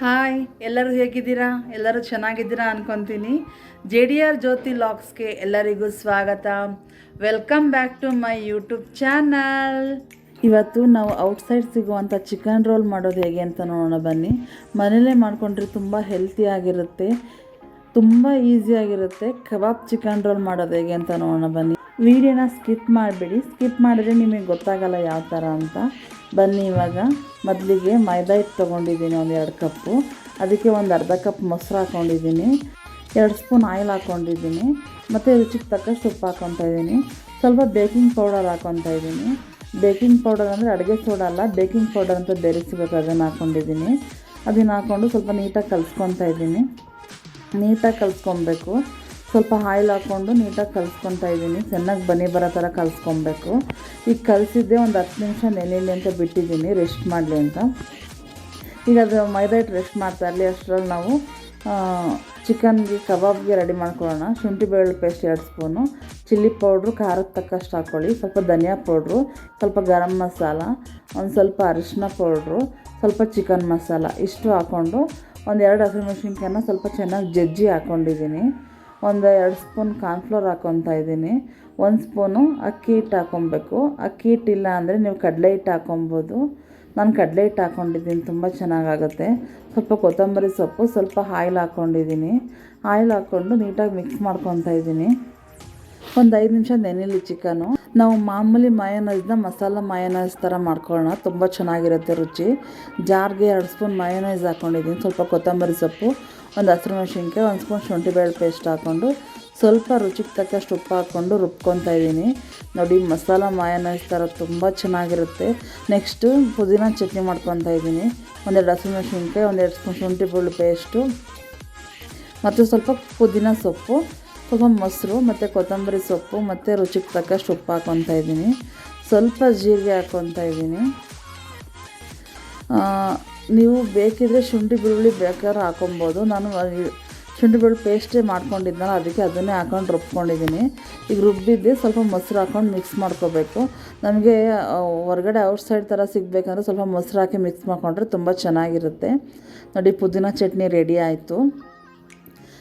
Hi ಎಲ್ಲರೂ ಹೇಗಿದ್ದೀರಾ? ಎಲ್ಲರೂ ಚೆನ್ನಾಗಿದ್ದೀರಾ ಅನ್ಕೊತೀನಿ. ಜೆ ಡಿ ಆರ್ ಜ್ಯೋತಿ ಲಾಕ್ಸ್ಗೆ ಎಲ್ಲರಿಗೂ ಸ್ವಾಗತ. Welcome back to my YouTube channel ಇವತ್ತು ನಾವು ಔಟ್ಸೈಡ್ ಸಿಗುವಂಥ ಚಿಕನ್ ರೋಲ್ ಮಾಡೋದು ಹೇಗೆ ಅಂತ ನೋಡೋಣ ಬನ್ನಿ. ಮನೇಲೇ ಮಾಡಿಕೊಂಡ್ರೆ ತುಂಬ ಹೆಲ್ತಿಯಾಗಿರುತ್ತೆ ತುಂಬ ಈಸಿಯಾಗಿರುತ್ತೆ ಕಬಾಬ್ ಚಿಕನ್ ರೋಲ್ ಮಾಡೋದು ಹೇಗೆ ಅಂತ ನೋಡೋಣ ಬನ್ನಿ. ವಿಡಿಯೋನ ಸ್ಕಿಪ್ ಮಾಡಬೇಡಿ. ಸ್ಕಿಪ್ ಮಾಡಿದ್ರೆ ನಿಮಗೆ ಗೊತ್ತಾಗಲ್ಲ ಯಾವ ಥರ ಅಂತ. ಬನ್ನಿ ಇವಾಗ. ಮೊದಲಿಗೆ ಮೈದಾ ಹಿಟ್ಟು ತೊಗೊಂಡಿದ್ದೀನಿ ಒಂದು ಎರಡು ಕಪ್ಪು. ಅದಕ್ಕೆ ಒಂದು ಅರ್ಧ ಕಪ್ ಮೊಸರು ಹಾಕ್ಕೊಂಡಿದ್ದೀನಿ ಎರಡು ಸ್ಪೂನ್ ಆಯಿಲ್ ಹಾಕ್ಕೊಂಡಿದ್ದೀನಿ ಮತ್ತು ರುಚಿಗೆ ತಕ್ಕಷ್ಟು ಉಪ್ಪು ಹಾಕ್ಕೊತಾ ಇದ್ದೀನಿ. ಸ್ವಲ್ಪ ಬೇಕಿಂಗ್ ಪೌಡರ್ ಹಾಕ್ಕೊತಾ ಇದ್ದೀನಿ. ಬೇಕಿಂಗ್ ಪೌಡರ್ ಅಂದರೆ ಅಡುಗೆ ಸೋಡಾ ಅಲ್ಲ, ಬೇಕಿಂಗ್ ಪೌಡರ್ ಅಂತ ಬೇರೆ ಸಿಗುತ್ತೆ, ಅದನ್ನು ಹಾಕ್ಕೊಂಡಿದ್ದೀನಿ ಅದನ್ನು ಹಾಕ್ಕೊಂಡು ಸ್ವಲ್ಪ ನೀಟಾಗಿ ಕಲಿಸ್ಕೊತಾ ಇದ್ದೀನಿ. ನೀಟಾಗಿ ಕಲಿಸ್ಕೊಬೇಕು. ಸ್ವಲ್ಪ ಆಯಿಲ್ ಹಾಕ್ಕೊಂಡು ನೀಟಾಗಿ ಕಲಿಸ್ಕೊತಾ ಇದ್ದೀನಿ. ಚೆನ್ನಾಗಿ ಬನಿ ಬರೋ ಥರ ಕಲಿಸ್ಕೊಬೇಕು. ಈಗ ಕಲಿಸಿದ್ದೆ ಒಂದು ಹತ್ತು ನಿಮಿಷ ನೆನೆಯಲಿ ಅಂತ ಬಿಟ್ಟಿದ್ದೀನಿ. ರೆಸ್ಟ್ ಮಾಡಲಿ ಅಂತ. ಈಗ ಅದು ಮೈದಾ ಹಿಟ್ಟು ರೆಸ್ಟ್ ಮಾಡ್ತಾ ಇರಲಿ. ಅಷ್ಟರಲ್ಲಿ ನಾವು ಚಿಕನ್ಗೆ ಕಬಾಬ್ಗೆ ರೆಡಿ ಮಾಡ್ಕೊಳ್ಳೋಣ. ಶುಂಠಿ ಬೆಳ್ಳುಳ್ಳಿ ಪೇಸ್ಟ್ ಎರಡು ಸ್ಪೂನು. ಚಿಲ್ಲಿ ಪೌಡ್ರು ಖಾರಕ್ಕೆ ತಕ್ಕಷ್ಟು ಹಾಕ್ಕೊಳ್ಳಿ. ಸ್ವಲ್ಪ ಧನಿಯಾ ಪೌಡ್ರು, ಸ್ವಲ್ಪ ಗರಂ ಮಸಾಲ, ಒಂದು ಸ್ವಲ್ಪ ಅರಿಶಿನ ಪೌಡ್ರು, ಸ್ವಲ್ಪ ಚಿಕನ್ ಮಸಾಲ ಇಷ್ಟು ಹಾಕ್ಕೊಂಡು ಒಂದು ಎರಡು ಹಸಿಮೆಣ್ಸಿನ್ಕಾಯನ್ನ ಸ್ವಲ್ಪ ಚೆನ್ನಾಗಿ ಜಜ್ಜಿ ಹಾಕ್ಕೊಂಡಿದ್ದೀನಿ. ಒಂದು ಎರಡು ಸ್ಪೂನ್ ಕಾರ್ನ್ಫ್ಲೋರ್ ಹಾಕ್ಕೊತಾ ಇದ್ದೀನಿ. ಒಂದು ಸ್ಪೂನು ಅಕ್ಕಿ ಹಿಟ್ಟು ಹಾಕ್ಕೊಬೇಕು ಅಕ್ಕಿ ಹಿಟ್ಟಿಲ್ಲ ಅಂದರೆ ನೀವು ಕಡಲೆ ಹಿಟ್ಟು ಹಾಕ್ಕೊಬೋದು ನಾನು ಕಡಲೆ ಹಿಟ್ಟು ಹಾಕ್ಕೊಂಡಿದ್ದೀನಿ ತುಂಬ ಚೆನ್ನಾಗಾಗುತ್ತೆ. ಸ್ವಲ್ಪ ಕೊತ್ತಂಬರಿ ಸೊಪ್ಪು, ಸ್ವಲ್ಪ ಆಯಿಲ್ ಹಾಕ್ಕೊಂಡಿದ್ದೀನಿ ಆಯಿಲ್ ಹಾಕ್ಕೊಂಡು ನೀಟಾಗಿ ಮಿಕ್ಸ್ ಮಾಡ್ಕೊತಾ ಇದ್ದೀನಿ. ಒಂದು ಐದು ನಿಮಿಷ ನೆನೆಯಲಿ ಚಿಕನು. ನಾವು ಮಾಮೂಲಿ ಮಯೋನೈಸ್ನ ಮಸಾಲ ಮಯೋನೈಸ್ ಥರ ಮಾಡ್ಕೊಳ್ಳೋಣ. ತುಂಬ ಚೆನ್ನಾಗಿರುತ್ತೆ ರುಚಿ. ಜಾರ್ಗೆ ಎರಡು ಸ್ಪೂನ್ ಮಯೋನೈಸ್ ಹಾಕ್ಕೊಂಡಿದ್ದೀನಿ ಸ್ವಲ್ಪ ಕೊತ್ತಂಬರಿ ಸೊಪ್ಪು, ಒಂದು ಹಸಿರು ಮೆಣಸಿನ್ಕಾಯಿ, ಒಂದು ಸ್ಪೂನ್ ಶುಂಠಿ ಬೇಳೆ ಪೇಸ್ಟ್ ಹಾಕ್ಕೊಂಡು ಸ್ವಲ್ಪ ರುಚಿಗೆ ತಕ್ಕಷ್ಟು ಉಪ್ಪು ಹಾಕ್ಕೊಂಡು ರುಬ್ಕೊತಾ ಇದ್ದೀನಿ. ನೋಡಿ, ಮಸಾಲ ಮಯೋನೈಸ್ ಥರ ತುಂಬ ಚೆನ್ನಾಗಿರುತ್ತೆ. ನೆಕ್ಸ್ಟು ಪುದೀನ ಚಟ್ನಿ ಮಾಡ್ಕೊತಾ ಇದ್ದೀನಿ. ಒಂದೆರಡು ಹಸಿರು ಮೆಣಸಿನ್ಕಾಯಿ, ಒಂದೆರಡು ಸ್ಪೂನ್ ಶುಂಠಿ ಬೆಳ್ಳು ಪೇಸ್ಟು, ಮತ್ತು ಸ್ವಲ್ಪ ಪುದೀನ ಸೊಪ್ಪು. ಸ್ವಲ್ಪ ಮೊಸರು, ಮತ್ತು ಕೊತ್ತಂಬರಿ ಸೊಪ್ಪು, ಮತ್ತು ರುಚಿಗೆ ತಕ್ಕಷ್ಟು ಉಪ್ಪು ಹಾಕ್ಕೊತಾ ಇದ್ದೀನಿ. ಸ್ವಲ್ಪ ಜೀರಿಗೆ ಹಾಕ್ಕೊತಾ ಇದ್ದೀನಿ. ನೀವು ಬೇಕಿದ್ದರೆ ಶುಂಠಿ ಬೆಳ್ಳುಳ್ಳಿ ಬೇಕಾದ್ರೆ ಹಾಕೊಬೋದು ನಾನು ಶುಂಠಿ ಬೆಳ್ಳುಳ್ಳಿ ಪೇಸ್ಟೇ ಮಾಡ್ಕೊಂಡಿದ್ನಲ್ಲ, ಅದಕ್ಕೆ ಅದನ್ನೇ ಹಾಕೊಂಡು ರುಬ್ಕೊಂಡಿದ್ದೀನಿ. ಈಗ ರುಬ್ಬಿದ್ದೆ ಸ್ವಲ್ಪ ಮೊಸರು ಹಾಕೊಂಡು ಮಿಕ್ಸ್ ಮಾಡ್ಕೋಬೇಕು. ನಮಗೆ ಹೊರಗಡೆ ಔಟ್ಸೈಡ್ ಥರ ಸಿಗಬೇಕಂದ್ರೆ ಸ್ವಲ್ಪ ಮೊಸರು ಹಾಕಿ ಮಿಕ್ಸ್ ಮಾಡಿಕೊಂಡ್ರೆ ತುಂಬ ಚೆನ್ನಾಗಿರುತ್ತೆ. ನೋಡಿ, ಪುದೀನ ಚಟ್ನಿ ರೆಡಿ ಆಯಿತು.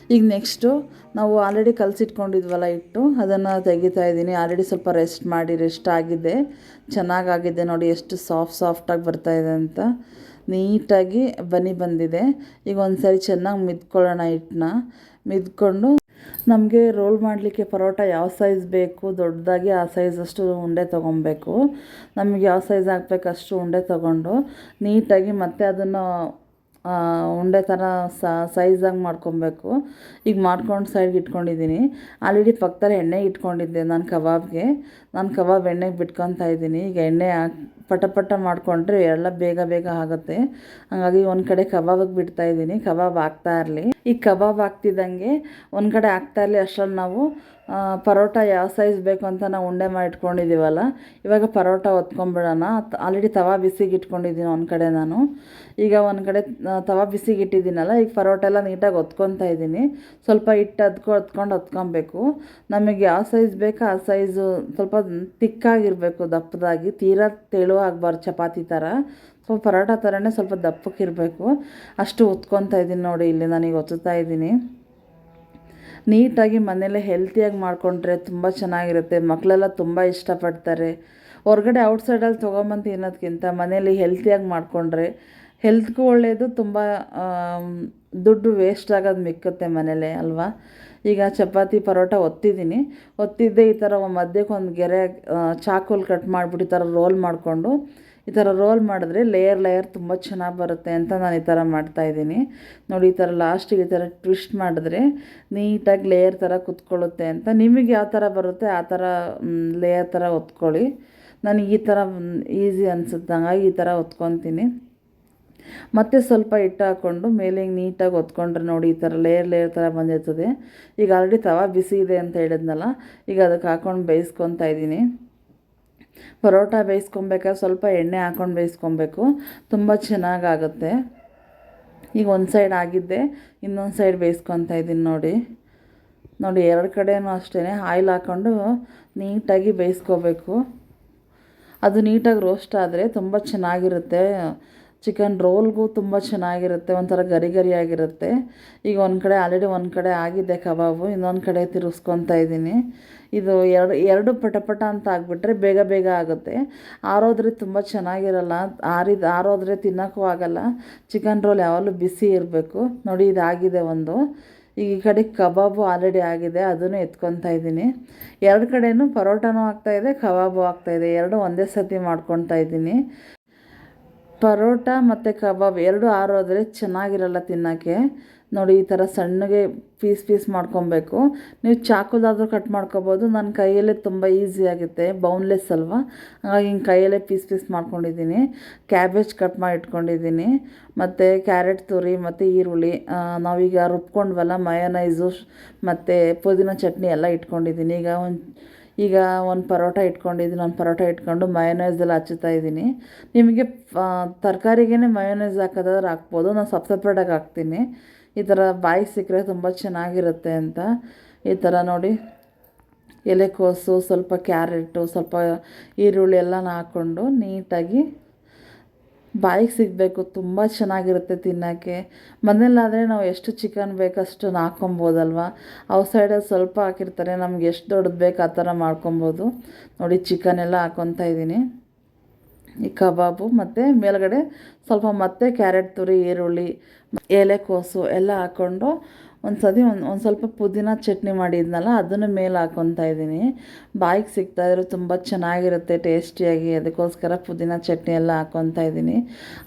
ಈಗ ನೆಕ್ಸ್ಟು ನಾವು ಆಲ್ರೆಡಿ ಕಲಸಿಟ್ಕೊಂಡಿದ್ವಲ್ಲ ಇಟ್ಟು ಅದನ್ನು ತೆಗಿತಾ ಇದ್ದೀನಿ. ಆಲ್ರೆಡಿ ಸ್ವಲ್ಪ ರೆಸ್ಟ್ ಮಾಡಿ ರೆಸ್ಟ್ ಆಗಿದೆ. ಚೆನ್ನಾಗಾಗಿದೆ ನೋಡಿ, ಎಷ್ಟು ಸಾಫ್ಟ್ ಸಾಫ್ಟಾಗಿ ಬರ್ತಾಯಿದೆ ಅಂತ. ನೀಟಾಗಿ ಬನಿ ಬಂದಿದೆ. ಈಗ ಒಂದು ಸರಿ ಚೆನ್ನಾಗಿ ಮಿದ್ಕೊಳ್ಳೋಣ ಹಿಟ್ಟನ್ನ. ಮಿದ್ಕೊಂಡು ನಮಗೆ ರೋಲ್ ಮಾಡಲಿಕ್ಕೆ ಪರೋಟ ಯಾವ ಸೈಜ್ ಬೇಕು, ದೊಡ್ಡದಾಗಿ ಆ ಸೈಜ್ ಅಷ್ಟು ಉಂಡೆ ತೊಗೊಬೇಕು ನಮಗೆ ಯಾವ ಸೈಜ್ ಹಾಕ್ಬೇಕು ಅಷ್ಟು ಉಂಡೆ ತೊಗೊಂಡು ನೀಟಾಗಿ ಮತ್ತೆ ಅದನ್ನು ಉಂಡೆ ಥರ ಸೈಝಾಗಿ ಮಾಡ್ಕೊಬೇಕು. ಈಗ ಮಾಡ್ಕೊಂಡು ಸೈಡ್ಗೆ ಇಟ್ಕೊಂಡಿದ್ದೀನಿ ಆಲ್ರೆಡಿ ಪಕ್ಕದಲ್ಲಿ ಎಣ್ಣೆ ಇಟ್ಕೊಂಡಿದ್ದೆ ನಾನು ಕಬಾಬ್ಗೆ. ನಾನು ಕಬಾಬ್ ಎಣ್ಣೆಗೆ ಬಿಟ್ಕೊತಾ ಇದ್ದೀನಿ ಈಗ ಎಣ್ಣೆ ಹಾಕಿ ಪಟ ಪಟ ಮಾಡಿಕೊಂಡ್ರೆ ಎಲ್ಲ ಬೇಗ ಬೇಗ ಆಗುತ್ತೆ. ಹಾಗಾಗಿ ಒಂದು ಕಡೆ ಕಬಾಬಿಗೆ ಬಿಡ್ತಾ ಇದ್ದೀನಿ. ಕಬಾಬ್ ಆಗ್ತಾ ಇರಲಿ. ಈ ಕಬಾಬ್ ಆಗ್ತಿದ್ದಂಗೆ ಒಂದು ಕಡೆ ಆಗ್ತಾ ಇರಲಿ. ಅಷ್ಟರಲ್ಲಿ ನಾವು ಪರೋಟ ಯಾವ ಸೈಜ್ ಬೇಕು ಅಂತ ನಾವು ಉಂಡೆ ಮಾಡಿ ಇಟ್ಕೊಂಡಿದ್ದೀವಲ್ಲ ಇವಾಗ ಪರೋಟ ಹೊತ್ಕೊಂಡ್ಬಿಡೋಣ ಆಲ್ರೆಡಿ ತವಾ ಬಿಸಿಗೆ ಇಟ್ಕೊಂಡಿದ್ದೀನಿ ಒಂದು ಕಡೆ ನಾನು. ಈಗ ಒಂದು ಕಡೆ ತವಾ ಬಿಸಿಗೆ ಇಟ್ಟಿದ್ದೀನಲ್ಲ, ಈಗ ಪರೋಟ ಎಲ್ಲ ನೀಟಾಗಿ ಹೊತ್ಕೊತಾ ಇದ್ದೀನಿ. ಸ್ವಲ್ಪ ಹಿಟ್ಟು ಅದ್ಕೊ ಹೊತ್ಕೊಂಡು ಹೊತ್ಕೊಬೇಕು. ನಮಗೆ ಯಾವ ಸೈಜ್ ಬೇಕೋ ಆ ಸೈಜು ಸ್ವಲ್ಪ ತಿಕ್ಕಾಗಿರಬೇಕು, ದಪ್ಪದಾಗಿ. ತೀರಾ ತೆಳು ಆಗಬಾರ್ದು ಚಪಾತಿ ಥರ. ಸ್ವಲ್ಪ ಪರೋಟ ಥರನೇ ಸ್ವಲ್ಪ ದಪ್ಪಕ್ಕಿರಬೇಕು ಅಷ್ಟು ಒತ್ಕೊತಾ ಇದ್ದೀನಿ ನೋಡಿ, ಇಲ್ಲಿ ನನಗೆ ಒತ್ತುತ್ತಾ ಇದ್ದೀನಿ. ನೀಟಾಗಿ ಮನೇಲೆ ಹೆಲ್ತಿಯಾಗಿ ಮಾಡಿಕೊಂಡ್ರೆ ತುಂಬ ಚೆನ್ನಾಗಿರುತ್ತೆ. ಮಕ್ಕಳೆಲ್ಲ ತುಂಬ ಇಷ್ಟಪಡ್ತಾರೆ. ಹೊರಗಡೆ ಔಟ್ಸೈಡಲ್ಲಿ ತೊಗೊಂಬಂದು ತಿನ್ನೋದಕ್ಕಿಂತ ಮನೇಲಿ ಹೆಲ್ತಿಯಾಗಿ ಮಾಡಿಕೊಂಡ್ರೆ ಹೆಲ್ತ್ಗೂ ಒಳ್ಳೆಯದು ತುಂಬ ದುಡ್ಡು ವೇಸ್ಟ್ ಆಗೋದು ಮಿಕ್ಕುತ್ತೆ ಮನೇಲೆ, ಅಲ್ವಾ? ಈಗ ಚಪಾತಿ ಪರೋಟ ಒತ್ತಿದ್ದೀನಿ. ಒತ್ತಿದ್ದೆ ಈ ಥರ ಮಧ್ಯಕ್ಕೆ ಒಂದು ಗೆರೆ ಚಾಕುಲ್ ಕಟ್ ಮಾಡಿಬಿಟ್ಟು ಈ ಥರ ರೋಲ್ ಮಾಡಿಕೊಂಡು, ಈ ಥರ ರೋಲ್ ಮಾಡಿದ್ರೆ ಲೇಯರ್ ಲೇಯರ್ ತುಂಬ ಚೆನ್ನಾಗಿ ಬರುತ್ತೆ ಅಂತ ನಾನು ಈ ಥರ ಮಾಡ್ತಾಯಿದ್ದೀನಿ ನೋಡಿ ಈ ಥರ ಲಾಸ್ಟಿಗೆ ಈ ಥರ ಟ್ವಿಸ್ಟ್ ಮಾಡಿದ್ರೆ ನೀಟಾಗಿ ಲೇಯರ್ ಥರ ಕುತ್ಕೊಳ್ಳುತ್ತೆ ಅಂತ. ನಿಮಗೆ ಯಾವ ಥರ ಬರುತ್ತೆ ಆ ಥರ ಲೇಯರ್ ಥರ ಒತ್ಕೊಳ್ಳಿ. ನನಗೆ ಈ ಥರ ಈಸಿ ಅನ್ಸುತ್ತೆ ಹಂಗಾಗಿ ಈ ಥರ ಒತ್ಕೊತೀನಿ. ಮತ್ತು ಸ್ವಲ್ಪ ಹಿಟ್ಟು ಹಾಕ್ಕೊಂಡು ಮೇಲೆ ಹಿಂಗೆ ನೀಟಾಗಿ ಒತ್ಕೊಂಡ್ರೆ ನೋಡಿ ಈ ಥರ ಲೇಯರ್ ಲೇಯರ್ ಥರ ಬಂದಿರ್ತದೆ. ಈಗ ಆಲ್ರೆಡಿ ತವಾ ಬಿಸಿ ಇದೆ ಅಂತ ಹೇಳಿದ್ನಲ್ಲ, ಈಗ ಅದಕ್ಕೆ ಹಾಕ್ಕೊಂಡು ಬೇಯಿಸ್ಕೊತಾ ಇದ್ದೀನಿ. ಪರೋಟ ಬೇಯಿಸ್ಕೊಬೇಕಾದ್ರೆ ಸ್ವಲ್ಪ ಎಣ್ಣೆ ಹಾಕ್ಕೊಂಡು ಬೇಯಿಸ್ಕೊಬೇಕು. ತುಂಬ ಚೆನ್ನಾಗಾಗುತ್ತೆ. ಈಗ ಒಂದು ಸೈಡ್ ಆಗಿದ್ದೆ, ಇನ್ನೊಂದು ಸೈಡ್ ಬೇಯಿಸ್ಕೊತಾ ಇದ್ದೀನಿ ನೋಡಿ. ನೋಡಿ, ಎರಡು ಕಡೆಯೂ ಅಷ್ಟೇ ಆಯಿಲ್ ಹಾಕ್ಕೊಂಡು ನೀಟಾಗಿ ಬೇಯಿಸ್ಕೋಬೇಕು. ಅದು ನೀಟಾಗಿ ರೋಸ್ಟ್ ಆದರೆ ತುಂಬ ಚೆನ್ನಾಗಿರುತ್ತೆ. ಚಿಕನ್ ರೋಲ್ಗೂ ತುಂಬ ಚೆನ್ನಾಗಿರುತ್ತೆ, ಒಂಥರ ಗರಿ ಗರಿ ಆಗಿರುತ್ತೆ. ಈಗ ಒಂದು ಕಡೆ ಆಲ್ರೆಡಿ ಒಂದು ಕಡೆ ಆಗಿದೆ ಕಬಾಬು, ಇನ್ನೊಂದು ಕಡೆ ತಿರುಗಿಸ್ಕೊತಾ ಇದ್ದೀನಿ. ಇದು ಎರಡು ಎರಡು ಪಟ ಪಟ ಅಂತ ಆಗಿಬಿಟ್ರೆ ಬೇಗ ಬೇಗ ಆಗುತ್ತೆ. ಆರೋದ್ರೆ ತುಂಬ ಚೆನ್ನಾಗಿರಲ್ಲ, ಆರಿದ, ಆರೋದ್ರೆ ತಿನ್ನೋಕ್ಕೂ ಆಗಲ್ಲ. ಚಿಕನ್ ರೋಲ್ ಯಾವಾಗಲೂ ಬಿಸಿ ಇರಬೇಕು. ನೋಡಿ, ಇದಾಗಿದೆ ಒಂದು. ಈಗ ಈ ಕಡೆ ಕಬಾಬು ಆಲ್ರೆಡಿ ಆಗಿದೆ, ಅದನ್ನು ಎತ್ಕೊತಾ ಇದ್ದೀನಿ. ಎರಡು ಕಡೆಯೂ ಪರೋಟನೂ ಆಗ್ತಾಯಿದೆ ಕಬಾಬು ಆಗ್ತಾಯಿದೆ ಎರಡು ಒಂದೇ ಸತಿ ಮಾಡ್ಕೊತಾ ಇದ್ದೀನಿ. ಪರೋಟ ಮತ್ತು ಕಬಾಬ್ ಎರಡು ಆರೋದ್ರೆ ಚೆನ್ನಾಗಿರಲ್ಲ ತಿನ್ನೋಕ್ಕೆ. ನೋಡಿ, ಈ ಥರ ಸಣ್ಣಗೆ ಪೀಸ್ ಪೀಸ್ ಮಾಡ್ಕೊಬೇಕು. ನೀವು ಚಾಕುದಾದರೂ ಕಟ್ ಮಾಡ್ಕೊಬೋದು. ನನ್ನ ಕೈಯಲ್ಲೇ ತುಂಬ ಈಸಿ ಆಗುತ್ತೆ. ಬೌನ್ಲೆಸ್ ಅಲ್ವಾ? ಹಾಗಾಗಿ ಹಿಂಗೆ ಕೈಯಲ್ಲೇ ಪೀಸ್ ಪೀಸ್ ಮಾಡ್ಕೊಂಡಿದ್ದೀನಿ. ಕ್ಯಾಬೇಜ್ ಕಟ್ ಮಾಡಿ ಇಟ್ಕೊಂಡಿದ್ದೀನಿ ಮತ್ತು ಕ್ಯಾರೆಟ್ ತುರಿ, ಮತ್ತು ಈರುಳ್ಳಿ ನಾವೀಗ ರುಬ್ಕೊಂಡ್ವಲ್ಲ ಮಯೋನೈಸು ಮತ್ತು ಪುದೀನ ಚಟ್ನಿ ಎಲ್ಲ ಇಟ್ಕೊಂಡಿದ್ದೀನಿ. ಈಗ ಒಂದು ಈಗ ಒಂದು ಪರೋಟ ಇಟ್ಕೊಂಡಿದ್ದೀನಿ ಒಂದು ಪರೋಟ ಇಟ್ಕೊಂಡು ಮಯೋನೈಸಲ್ಲಿ ಹಚ್ಚುತ್ತಾ ಇದ್ದೀನಿ. ನಿಮಗೆ ತರಕಾರಿಗೇ ಮಯೋನೈಸ್ ಹಾಕೋದಾದ್ರೆ ಹಾಕ್ಬೋದು, ನಾನು ಸಪ್ ಸಪ್ರೇಟಾಗಿ ಹಾಕ್ತೀನಿ. ಈ ಥರ ಬಾಯಿ ಸಿಕ್ಕರೆ ತುಂಬ ಚೆನ್ನಾಗಿರುತ್ತೆ ಅಂತ. ಈ ಥರ ನೋಡಿ, ಎಲೆಕೋಸು, ಸ್ವಲ್ಪ ಕ್ಯಾರೆಟು, ಸ್ವಲ್ಪ ಈರುಳ್ಳಿ ಎಲ್ಲ ಹಾಕ್ಕೊಂಡು ನೀಟಾಗಿ ಬಾಯಿಗೆ ಸಿಗಬೇಕು, ತುಂಬ ಚೆನ್ನಾಗಿರುತ್ತೆ ತಿನ್ನೋಕ್ಕೆ. ಮನೇಲಾದರೆ ನಾವು ಎಷ್ಟು ಚಿಕನ್ ಬೇಕಷ್ಟು ಹಾಕ್ಕೊಬೋದಲ್ವ? ಔಟ್ ಸೈಡಲ್ಲಿ ಸ್ವಲ್ಪ ಹಾಕಿರ್ತಾರೆ, ನಮ್ಗೆ ಎಷ್ಟು ದೊಡ್ಡದು ಬೇಕು ಆ ಥರ ಮಾಡ್ಕೊಬೋದು. ನೋಡಿ ಚಿಕನ್ ಎಲ್ಲ ಹಾಕ್ಕೊತಾ ಇದ್ದೀನಿ. ಈ ಕಬಾಬು, ಮತ್ತು ಮೇಲುಗಡೆ ಸ್ವಲ್ಪ ಮತ್ತೆ ಕ್ಯಾರೆಟ್ ತುರಿ, ಈರುಳ್ಳಿ ಎಲೆಕೋಸು ಎಲ್ಲ ಹಾಕ್ಕೊಂಡು ಒಂದು ಸತಿ ಒಂದು ಒಂದು ಸ್ವಲ್ಪ ಪುದೀನ ಚಟ್ನಿ ಮಾಡಿದ್ನಲ್ಲ, ಅದನ್ನು ಮೇಲೆ ಹಾಕ್ಕೊತಾ ಇದ್ದೀನಿ. ಬಾಯಿಗೆ ಸಿಗ್ತಾಯಿದ್ರು ತುಂಬ ಚೆನ್ನಾಗಿರುತ್ತೆ, ಟೇಸ್ಟಿಯಾಗಿ. ಅದಕ್ಕೋಸ್ಕರ ಪುದೀನ ಚಟ್ನಿ ಎಲ್ಲ ಹಾಕ್ಕೊತಾ ಇದ್ದೀನಿ.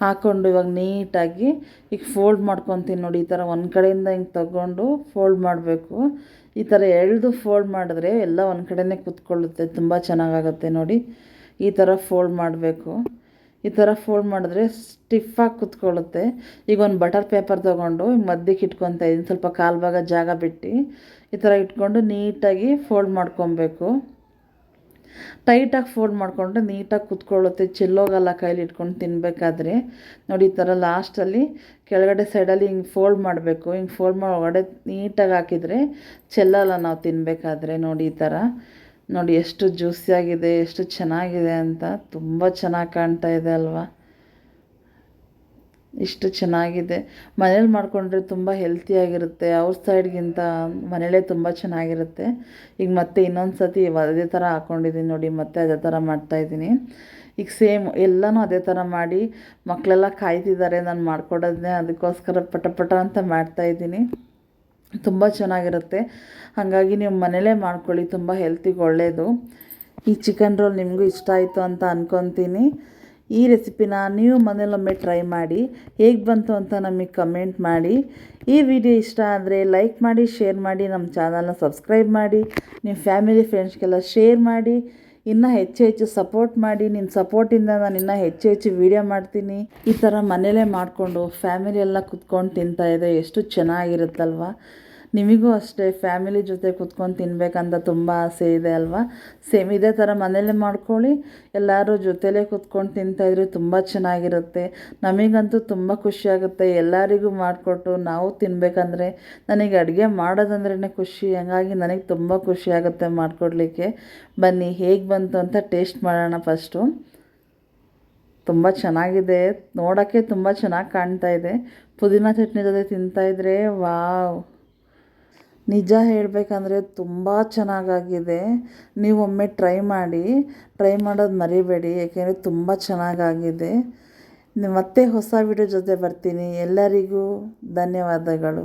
ಹಾಕ್ಕೊಂಡು ಇವಾಗ ನೀಟಾಗಿ ಈಗ ಫೋಲ್ಡ್ ಮಾಡ್ಕೊತೀನಿ ನೋಡಿ, ಈ ಥರ ಒಂದು ಕಡೆಯಿಂದ ಹಿಂಗೆ ತಗೊಂಡು ಫೋಲ್ಡ್ ಮಾಡಬೇಕು. ಈ ಥರ ಎಳೆದು ಫೋಲ್ಡ್ ಮಾಡಿದ್ರೆ ಎಲ್ಲ ಒಂದು ಕಡೆಯೇ ಕೂತ್ಕೊಳ್ಳುತ್ತೆ, ತುಂಬ ಚೆನ್ನಾಗಾಗುತ್ತೆ ನೋಡಿ. ಈ ಥರ ಫೋಲ್ಡ್ ಮಾಡಬೇಕು. ಈ ಥರ ಫೋಲ್ಡ್ ಮಾಡಿದ್ರೆ ಸ್ಟಿಫಾಗಿ ಕುತ್ಕೊಳ್ಳುತ್ತೆ. ಈಗ ಒಂದು ಬಟರ್ ಪೇಪರ್ ತೊಗೊಂಡು ಮಧ್ಯಕ್ಕೆ ಇಟ್ಕೊತಾ ಇದ್ದೀನಿ ಸ್ವಲ್ಪ ಕಾಲು ಭಾಗ ಜಾಗ ಬಿಟ್ಟು ಈ ಥರ ಇಟ್ಕೊಂಡು ನೀಟಾಗಿ ಫೋಲ್ಡ್ ಮಾಡ್ಕೊಬೇಕು. ಟೈಟಾಗಿ ಫೋಲ್ಡ್ ಮಾಡಿಕೊಂಡ್ರೆ ನೀಟಾಗಿ ಕುತ್ಕೊಳ್ಳುತ್ತೆ. ಚೆಲ್ಲೋಗಲ್ಲ ಕೈಲಿ ಇಟ್ಕೊಂಡು ತಿನ್ನಬೇಕಾದ್ರೆ ನೋಡಿ ಈ ಥರ ಲಾಸ್ಟಲ್ಲಿ ಕೆಳಗಡೆ ಸೈಡಲ್ಲಿ ಹಿಂಗೆ ಫೋಲ್ಡ್ ಮಾಡಬೇಕು. ಹಿಂಗೆ ಫೋಲ್ಡ್ ಮಾಡಿ ಒಳಗಡೆ ನೀಟಾಗಿ ಹಾಕಿದರೆ ಚೆಲ್ಲಲ್ಲ ನಾವು ತಿನ್ನಬೇಕಾದ್ರೆ ನೋಡಿ ಈ ಥರ ನೋಡಿ ಎಷ್ಟು ಜ್ಯೂಸಿಯಾಗಿದೆ, ಎಷ್ಟು ಚೆನ್ನಾಗಿದೆ ಅಂತ ತುಂಬ ಚೆನ್ನಾಗಿ ಕಾಣ್ತಾ ಇದೆ ಅಲ್ವಾ? ಇಷ್ಟು ಚೆನ್ನಾಗಿದೆ. ಮನೇಲಿ ಮಾಡಿಕೊಂಡ್ರೆ ತುಂಬ ಹೆಲ್ತಿಯಾಗಿರುತ್ತೆ ಔಟ್ ಸೈಡ್ಗಿಂತ ಮನೇಲೇ ತುಂಬ ಚೆನ್ನಾಗಿರುತ್ತೆ. ಈಗ ಮತ್ತೆ ಇನ್ನೊಂದು ಸತಿ ಅದೇ ಥರ ಹಾಕ್ಕೊಂಡಿದ್ದೀನಿ ನೋಡಿ, ಮತ್ತೆ ಅದೇ ಥರ ಮಾಡ್ತಾಯಿದ್ದೀನಿ ಈಗ ಸೇಮ್ ಎಲ್ಲನೂ ಅದೇ ಥರ ಮಾಡಿ ಮಕ್ಕಳೆಲ್ಲ ಕಾಯ್ತಿದ್ದಾರೆ, ನಾನು ಮಾಡ್ಕೊಡೋದನ್ನೇ ಅದಕ್ಕೋಸ್ಕರ ಪಟ ಪಟ ಅಂತ ಮಾಡ್ತಾಯಿದ್ದೀನಿ ತುಂಬ ಚೆನ್ನಾಗಿರುತ್ತೆ. ಹಾಗಾಗಿ ನೀವು ಮನೇಲೇ ಮಾಡ್ಕೊಳ್ಳಿ, ತುಂಬ ಹೆಲ್ತಿಗೆ ಒಳ್ಳೆಯದು ಈ ಚಿಕನ್ ರೋಲ್ ನಿಮಗೂ ಇಷ್ಟ ಆಯಿತು ಅಂತ ಅಂದ್ಕೊತೀನಿ ಈ ರೆಸಿಪಿನ ನೀವು ಮನೇಲೊಮ್ಮೆ ಟ್ರೈ ಮಾಡಿ, ಹೇಗೆ ಬಂತು ಅಂತ ನಮಗೆ ಕಮೆಂಟ್ ಮಾಡಿ. ಈ ವಿಡಿಯೋ ಇಷ್ಟ ಆದರೆ ಲೈಕ್ ಮಾಡಿ ಶೇರ್ ಮಾಡಿ ನಮ್ಮ ಚಾನಲ್ನ ಸಬ್ಸ್ಕ್ರೈಬ್ ಮಾಡಿ ನಿಮ್ಮ ಫ್ಯಾಮಿಲಿ ಫ್ರೆಂಡ್ಸ್ಗೆಲ್ಲ ಶೇರ್ ಮಾಡಿ. ಇನ್ನೂ ಹೆಚ್ಚು ಹೆಚ್ಚು ಸಪೋರ್ಟ್ ಮಾಡಿ ನಿನ್ನ ಸಪೋರ್ಟಿಂದ ನಾನು ಇನ್ನೂ ಹೆಚ್ಚು ಹೆಚ್ಚು ವೀಡಿಯೋ ಮಾಡ್ತೀನಿ. ಈ ಥರ ಮನೇಲೇ ಮಾಡಿಕೊಂಡು ಫ್ಯಾಮಿಲಿ ಎಲ್ಲ ಕುತ್ಕೊಂಡು ತಿಂತಾಯಿದೆ ಎಷ್ಟು ಚೆನ್ನಾಗಿರುತ್ತಲ್ವ? ನಿಮಗೂ ಅಷ್ಟೇ, ಫ್ಯಾಮಿಲಿ ಜೊತೆ ಕುತ್ಕೊಂಡು ತಿನ್ನಬೇಕಂತ ತುಂಬ ಆಸೆ ಇದೆ ಅಲ್ವಾ? ಸೇಮ್ ಇದೇ ಥರ ಮನೇಲೇ ಮಾಡ್ಕೊಳ್ಳಿ, ಎಲ್ಲರೂ ಜೊತೆಲೇ ಕುತ್ಕೊಂಡು ತಿಂತಾಯಿದ್ರೆ ತುಂಬ ಚೆನ್ನಾಗಿರುತ್ತೆ. ನಮಗಂತೂ ತುಂಬ ಖುಷಿಯಾಗುತ್ತೆ ಎಲ್ಲರಿಗೂ ಮಾಡಿಕೊಟ್ಟು ನಾವು ತಿನ್ನಬೇಕಂದ್ರೆ ನನಗೆ ಅಡುಗೆ ಮಾಡೋದಂದ್ರೇ ಖುಷಿ, ಹಂಗಾಗಿ ನನಗೆ ತುಂಬ ಖುಷಿಯಾಗುತ್ತೆ ಮಾಡಿಕೊಡ್ಲಿಕ್ಕೆ. ಬನ್ನಿ, ಹೇಗೆ ಬಂತು ಅಂತ ಟೇಸ್ಟ್ ಮಾಡೋಣ ಫಸ್ಟು. ತುಂಬ ಚೆನ್ನಾಗಿದೆ, ನೋಡೋಕ್ಕೆ ತುಂಬ ಚೆನ್ನಾಗಿ ಕಾಣ್ತಾ ಇದೆ. ಪುದೀನ ಚಟ್ನಿ ಜೊತೆ ತಿಂತಾಯಿದ್ರೆ ವಾವ್! ನಿಜ ಹೇಳಬೇಕಂದ್ರೆ ತುಂಬ ಚೆನ್ನಾಗಾಗಿದೆ. ನೀವೊಮ್ಮೆ ಟ್ರೈ ಮಾಡಿ ಟ್ರೈ ಮಾಡೋದು ಮರಿಬೇಡಿ, ಏಕೆಂದರೆ ತುಂಬ ಚೆನ್ನಾಗಾಗಿದೆ. ಮತ್ತೆ ಹೊಸ ವಿಡಿಯೋ ಜೊತೆ ಬರ್ತೀನಿ. ಎಲ್ಲರಿಗೂ ಧನ್ಯವಾದಗಳು.